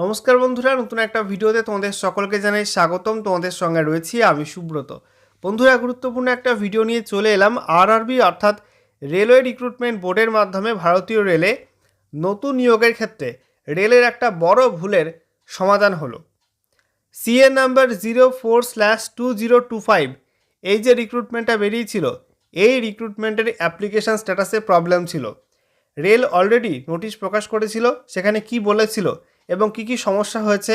নমস্কার বন্ধুরা, নতুন একটা ভিডিওতে তোমাদের সকলকে জানাই স্বাগতম। তোমাদের সঙ্গে রয়েছি আমি সুব্রত। বন্ধুরা, গুরুত্বপূর্ণ একটা ভিডিও নিয়ে চলে এলাম। আরআরবি অর্থাৎ রেলওয়ে রিক্রুটমেন্ট বোর্ডের মাধ্যমে ভারতীয় রেলে নতুন নিয়োগের ক্ষেত্রে রেলের একটা বড় ভুলের সমাধান হলো। CA number zero four slash two zero two five এই যে রিক্রুটমেন্টটা বেরিয়েছিল, এই রিক্রুটমেন্টের অ্যাপ্লিকেশান স্ট্যাটাসে প্রবলেম ছিল। রেল অলরেডি নোটিশ প্রকাশ করেছিল, সেখানে কি বলেছিল এবং কি কি সমস্যা হয়েছে,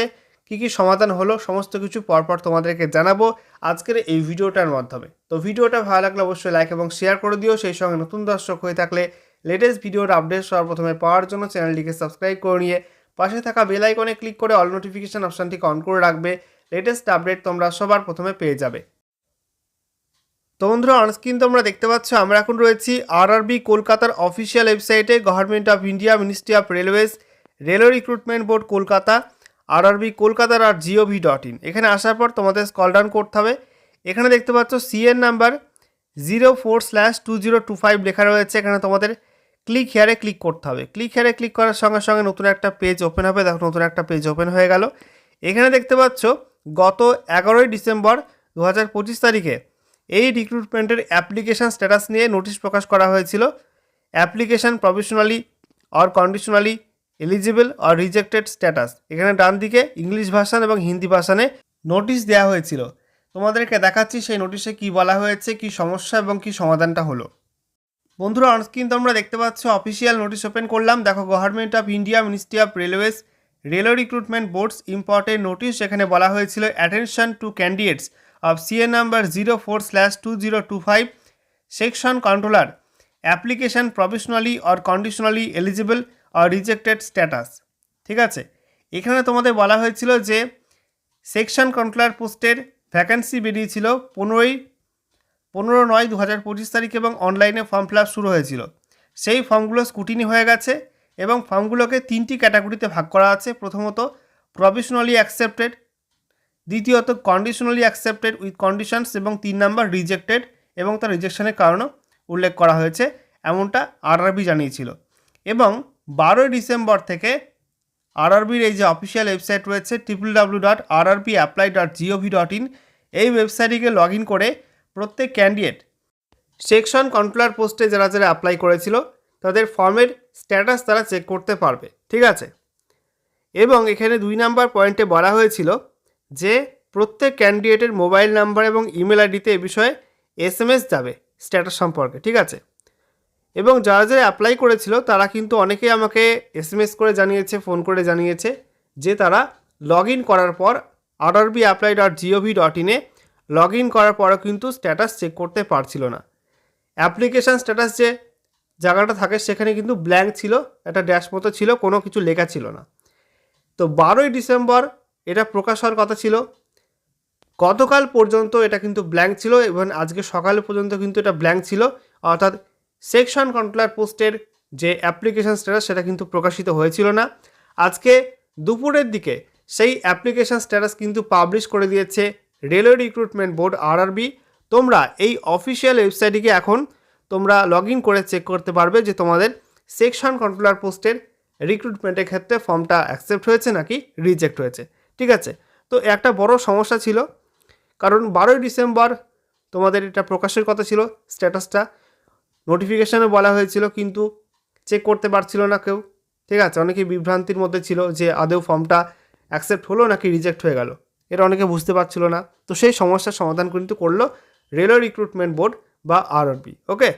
কি কি সমাধান হলো, সমস্ত কিছু পরপর তোমাদেরকে জানাব আজকের এই ভিডিওটার মাধ্যমে। তো ভিডিওটা ভালো লাগলে অবশ্যই লাইক এবং শেয়ার করে দিও, সেই সঙ্গে নতুন দর্শক হয়ে থাকলে লেটেস্ট ভিডিওর আপডেট সবার প্রথমে পাওয়ার জন্য চ্যানেলটিকে সাবস্ক্রাইব করে নিয়ে পাশে থাকা বেল আইকনে ক্লিক করে অল নোটিফিকেশান অপশানটিকে অন করে রাখবে লেটেস্ট আপডেট তোমরা সবার প্রথমে পেয়ে যাবে। তো বন্ধুরা অনস্ক্রিন তোমরা দেখতে পাচ্ছ, আমরা এখন রয়েছি আরআরবি কলকাতার অফিসিয়াল ওয়েবসাইটে government of India ministry of railways railway recruitment board Kolkata RRB কলকাতার আর জিওভি ডট ইন এখানে আসার পর তোমাদের স্কল ডাউন করতে হবে। এখানে দেখতে পাচ্ছ CEN number zero four slash two zero two five লেখা রয়েছে। এখানে তোমাদের ক্লিক হেয়ারে ক্লিক করতে হবে। ক্লিক হেয়ারে ক্লিক করার সঙ্গে সঙ্গে নতুন একটা পেজ ওপেন হবে। দেখো নতুন একটা পেজ ওপেন হয়ে গেল। এখানে দেখতে পাচ্ছ গত এগারোই ডিসেম্বর দু হাজার পঁচিশ তারিখে এই রিক্রুটমেন্টের অ্যাপ্লিকেশান স্ট্যাটাস নিয়ে নোটিশ প্রকাশ করা হয়েছিল। Application professionally or conditionally eligible or rejected status এখানে ডান দিকে ইংলিশ ভাষান এবং হিন্দি ভাষানে নোটিশ দেওয়া হয়েছিল। তোমাদেরকে দেখাচ্ছি সেই নোটিশে কি বলা হয়েছে, কি সমস্যা এবং কি সমাধানটা হলো। বন্ধুরা অনস্ক্রিন তোমরা দেখতে পাচ্ছ অফিসিয়াল নোটিশ ওপেন করলাম। দেখো government of India ministry of railways railway recruitment boards important notice যেখানে বলা হয়েছিল attention to candidates of CA number zero four slash two zero two five section controller application professionally or conditionally eligible rejected status ঠিক আছে? এখানে তোমাদের বলা হয়েছিল যে সেকশন কন্ট্রোলার পোস্টের ভ্যাকেন্সি বেরিয়েছিল পনেরোই, পনেরো নয় দু হাজার পঁচিশ তারিখ এবং অনলাইনে ফর্ম ফিল শুরু হয়েছিল। সেই ফর্মগুলো স্কুটিনি হয়ে গেছে এবং ফর্মগুলোকে তিনটি ক্যাটাগরিতে ভাগ করা আছে। প্রথমত প্রফেশনালি অ্যাকসেপ্টেড দ্বিতীয়ত কন্ডিশনালি অ্যাকসেপ্টেড উইথ কন্ডিশনস এবং তিন নাম্বার রিজেক্টেড এবং তার রিজেকশনের কারণও উল্লেখ করা হয়েছে। এমনটা আরআরবি জানিয়েছিল। এবং বারোই ডিসেম্বর থেকে আরআরবির এই যে অফিসিয়াল ওয়েবসাইট রয়েছে triple W dot RRB apply dot GOV dot in এই ওয়েবসাইটটিকে লগ ইন করে প্রত্যেক ক্যান্ডিডেট সেকশন কন্ট্রোলার পোস্টে যারা যারা অ্যাপ্লাই করেছিল, তাদের ফর্মের স্ট্যাটাস তারা চেক করতে পারবে, ঠিক আছে? এবং এখানে দুই নাম্বার পয়েন্টে বলা হয়েছিল যে প্রত্যেক ক্যান্ডিডেটের মোবাইল নাম্বার এবং ইমেল আইডিতে এ বিষয়ে এস যাবে স্ট্যাটাস সম্পর্কে, ঠিক আছে? এবং যারা যারা অ্যাপ্লাই করেছিল, তারা কিন্তু অনেকেই আমাকে এস এম এস করে জানিয়েছে ফোন করে জানিয়েছে যে তারা লগ করার পর RRB apply dot GOV dot ইনে লগ করার পরও কিন্তু স্ট্যাটাস চেক করতে পারছিল না। অ্যাপ্লিকেশান স্ট্যাটাস যে জায়গাটা থাকে, সেখানে কিন্তু ব্ল্যাঙ্ক ছিল, একটা ড্যাশ মতো ছিল, কোনো কিছু লেখা ছিল না। তো বারোই ডিসেম্বর এটা প্রকাশ হওয়ার কথা ছিল। গতকাল পর্যন্ত এটা কিন্তু ব্ল্যাঙ্ক ছিল, এবং আজকে সকাল পর্যন্ত কিন্তু এটা ব্ল্যাঙ্ক ছিল। অর্থাৎ সেকশন কন্ট্রোলার পোস্টের যে অ্যাপ্লিকেশান স্ট্যাটাস, সেটা কিন্তু প্রকাশিত হয়েছিল না। আজকে দুপুরের দিকে সেই অ্যাপ্লিকেশান স্ট্যাটাস কিন্তু পাবলিশ করে দিয়েছে রেলওয়ে রিক্রুটমেন্ট বোর্ড, আরআরবি। তোমরা এই অফিসিয়াল ওয়েবসাইটটিকে এখন তোমরা লগ করে চেক করতে পারবে যে তোমাদের সেকশন কন্ট্রোলার পোস্টের রিক্রুটমেন্টের ক্ষেত্রে ফর্মটা অ্যাকসেপ্ট হয়েছে নাকি রিজেক্ট হয়েছে। ঠিক আছে? তো একটা বড় সমস্যা ছিল, কারণ বারোই ডিসেম্বর তোমাদের এটা প্রকাশের কথা ছিল, স্ট্যাটাসটা। নোটিফিকেশানে বলা হয়েছিল, কিন্তু চেক করতে পারছিল না কেউ। ঠিক আছে অনেকে বিভ্রান্তির মধ্যে ছিল যে আদৌ ফর্মটা অ্যাকসেপ্ট হলো নাকি রিজেক্ট হয়ে গেল। এটা অনেকে বুঝতে পারছিল না। তো সেই সমস্যার সমাধান কিন্তু করল রেলওয়ে রিক্রুটমেন্ট বোর্ড বা আরআরবি ওকে